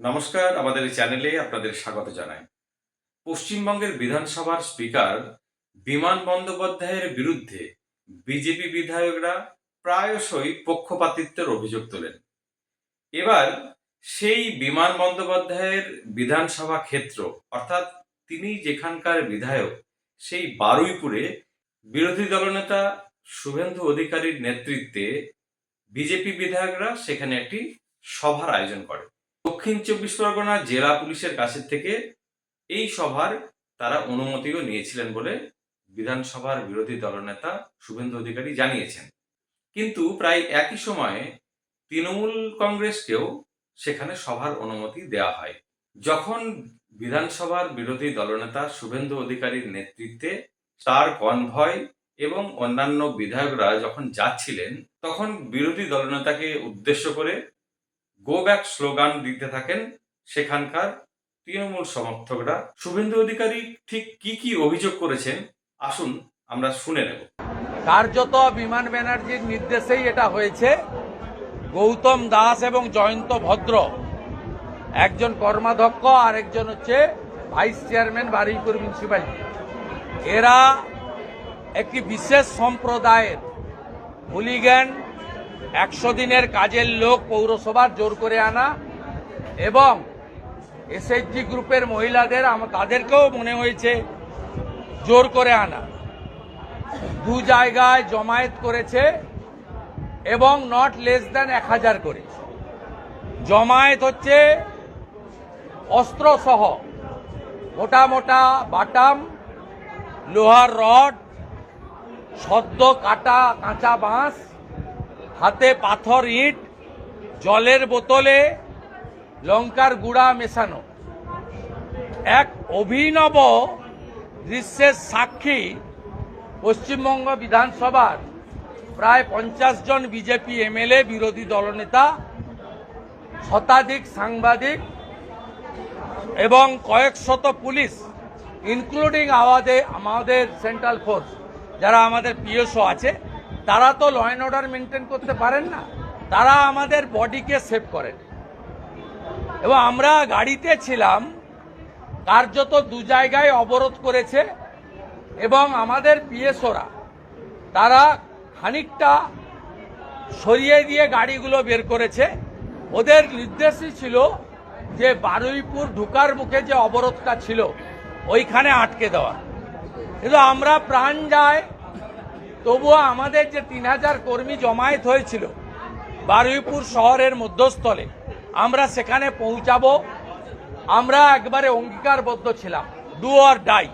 নমস্কার, আমাদের চ্যানেলে আপনাদের স্বাগত জানাই। পশ্চিমবঙ্গের বিধানসভার স্পিকার বিমান বন্দ্যোপাধ্যায়ের বিরুদ্ধে বিজেপি বিধায়করা প্রায়শই পক্ষপাতিত্বের অভিযোগ তোলেন। এবার সেই বিমান বন্দ্যোপাধ্যায়ের বিধানসভা ক্ষেত্র, অর্থাৎ তিনি যেখানকার বিধায়ক, সেই বারুইপুরে বিরোধী দলনেতা শুভেন্দু অধিকারীর নেতৃত্বে বিজেপি বিধায়করা সেখানে একটি সভার আয়োজন করে। দক্ষিণ চব্বিশ পরগনা জেলা পুলিশের কাছের থেকে এই সভার তারা অনুমতিও নিয়েছিলেন বলে বিধানসভার বিরোধী দলনেতা শুভেন্দু অধিকারী জানিয়েছেন। কিন্তু প্রায় একই সময়ে তৃণমূল কংগ্রেসকেও সেখানে সভার অনুমতি দেওয়া হয়। যখন বিধানসভার বিরোধী দলনেতা শুভেন্দু অধিকারীর নেতৃত্বে তার কনভয় এবং অন্যান্য বিধায়করা যখন যাচ্ছিলেন, তখন বিরোধী দলনেতাকে উদ্দেশ্য করে গো ব্যাক স্লোগান দিতে থাকেন সেখানকার তৃণমূল সমর্থকরা। শুভেন্দু অধিকারী ঠিক কি কি অভিযোগ করেছেন, আসুন আমরা শুনে নেব। কার্যত বিমান ব্যানার্জির নির্দেশেই এটা হয়েছে। গৌতম দাস এবং জয়ন্ত ভদ্র, একজন কর্মাধ্যক্ষ আর একজন হচ্ছে ভাইস চেয়ারম্যান, বারুইপুর মিউনিসিপ্যালিটি। এরা একটি বিশেষ সম্প্রদায়ের হুলিগ্যান একশো দিনের কাজের লোক পৌরসভার জোর করে আনা এবং এসএইচজি গ্রুপের মহিলাদের তাদেরকেও মনে হয়েছে জোর করে আনা। দু জায়গায় জমায়েত করেছে এবং নট লেস দেন এক হাজার করে। জমায়েত হচ্ছে অস্ত্রসহ মোটা মোটা বাটাম, লোহার রড, সদ্য কাটা কাঁচা বাঁশ হাতে পাথর, ইট, জলের বোতলে লঙ্কার গুঁড়া মেশানো। এক অভিনব দৃশ্যের সাক্ষী পশ্চিমবঙ্গ বিধানসভার প্রায় পঞ্চাশ জন বিজেপি এমএলএ, বিরোধী দলনেতা, শতাধিক সাংবাদিক এবং কয়েক শত পুলিশ, ইনক্লুডিং আমাদের আমাদের সেন্ট্রাল ফোর্স, যারা আমাদের পিএসও আছে। তারা তো ল অ্যান্ড অর্ডার মেনটেন করতে পারেন না। তারা আমাদের বডিকে সেভ করেন। এবং আমরা গাড়িতে ছিলাম, কার্যত দু জায়গায় অবরোধ করেছে, এবং আমাদের পিএসওরা, তারা খানিকটা সরিয়ে দিয়ে গাড়িগুলো বের করেছে। ওদের নির্দেশই ছিল যে বারুইপুর ঢুকার মুখে যে অবরোধটা ছিল, ওইখানে আটকে দেওয়া। কিন্তু আমরা প্রাণ যায় তবুও আমাদের যে তিন হাজার কর্মী জমায়েত হয়েছিল বারুইপুর শহরের মধ্যস্থলে, আমরা সেখানে পৌঁছাবো। আমরা একবারে অঙ্গীকারবদ্ধ ছিলাম ডু অর ডাই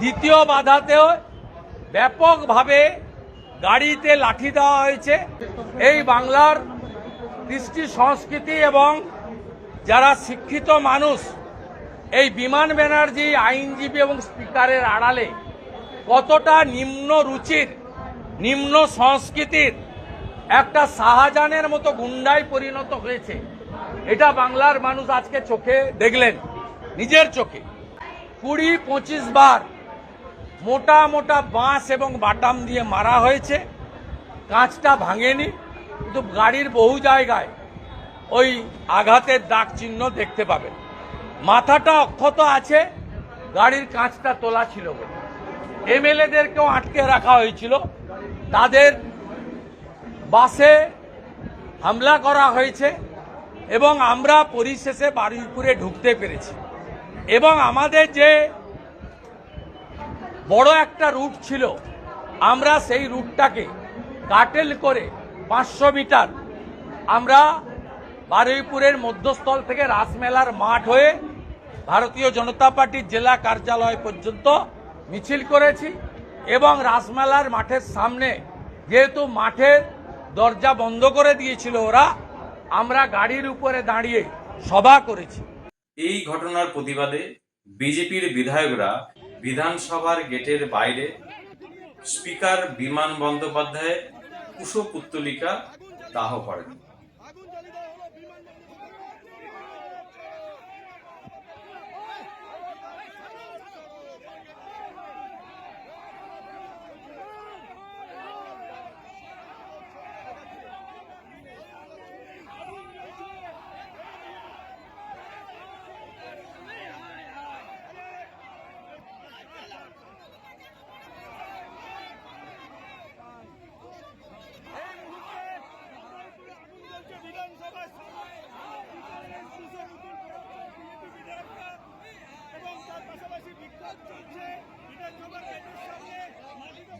দ্বিতীয় বাধাতেও ব্যাপকভাবে গাড়িতে লাঠি দেওয়া হয়েছে। এই বাংলার কৃষ্টি সংস্কৃতি এবং যারা শিক্ষিত মানুষ, এই বিমান ব্যানার্জি, আইনজীবী এবং স্পিকারের আড়ালে কতটা নিম্ন রুচির, নিম্ন সংস্কৃতির একটা শাহজাহানের মতো গুন্ডায় পরিণত হয়েছে। এটা বাংলার মানুষ আজকে চোখে দেখলেন, নিজের চোখে। কুড়ি, পঁচিশ বার মোটা মোটা বাঁশ এবং বাটাম দিয়ে মারা হয়েছে। কাঁচটা ভাঙেনি, কিন্তু গাড়ির বহু জায়গায় ওই আঘাতের দাগ চিহ্ন দেখতে পাবেন। মাথাটা অক্ষত আছে, গাড়ির কাঁচটা তোলা ছিল বলে। এমএলএদেরকেও আটকে রাখা হয়েছিল। তাদের বাসে হামলা করা হয়েছে এবং আমরা পরিশেষে বারুইপুরে ঢুকতে পেরেছি। এবং আমাদের যে বড় একটা রুট ছিল, আমরা সেই রুটটাকে কাটেল করে পাঁচশো মিটার আমরা বারুইপুরের মধ্যস্থল থেকে রাসমেলার মাঠ হয়ে ভারতীয় জনতা পার্টির জেলা কার্যালয় পর্যন্ত মিছিল করেছি এবং রাসমেলার মাঠের সামনে, যেহেতু মাঠের দরজা বন্ধ করে দিয়েছিল ওরা, আমরা গাড়ির উপরে দাঁড়িয়ে সভা করেছি। এই ঘটনার প্রতিবাদে বিজেপির বিধায়করা বিধানসভার গেটের বাইরে স্পিকার বিমান বন্দ্যোপাধ্যায়ের কুশপুত্তলিকা দাহ করেন।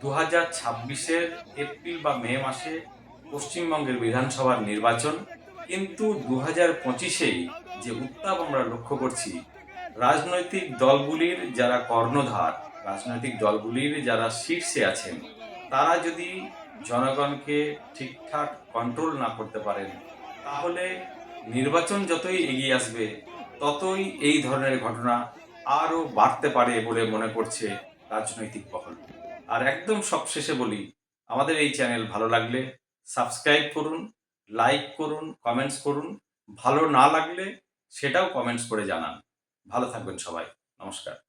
দু হাজার ছাব্বিশের এপ্রিল বা মে মাসে পশ্চিমবঙ্গের বিধানসভার নির্বাচন, কিন্তু দু হাজার পঁচিশেই যে উত্তাপ আমরা লক্ষ্য করছি, রাজনৈতিক দলগুলির যারা কর্ণধার, রাজনৈতিক দলগুলির যারা শীর্ষে আছেন, তারা যদি জনগণকে ঠিকঠাক কন্ট্রোল না করতে পারেন, তাহলে নির্বাচন যতই এগিয়ে আসবে, ততই এই ধরনের ঘটনা আরও বাড়তে পারে বলে মনে করছে রাজনৈতিক মহল আর একদম সবশেষে বলি, আমাদের এই চ্যানেল ভালো লাগলে সাবস্ক্রাইব করুন লাইক করুন কমেন্টস করুন। ভালো না লাগলে সেটাও কমেন্টস করে জানান। ভালো থাকবেন সবাই। নমস্কার।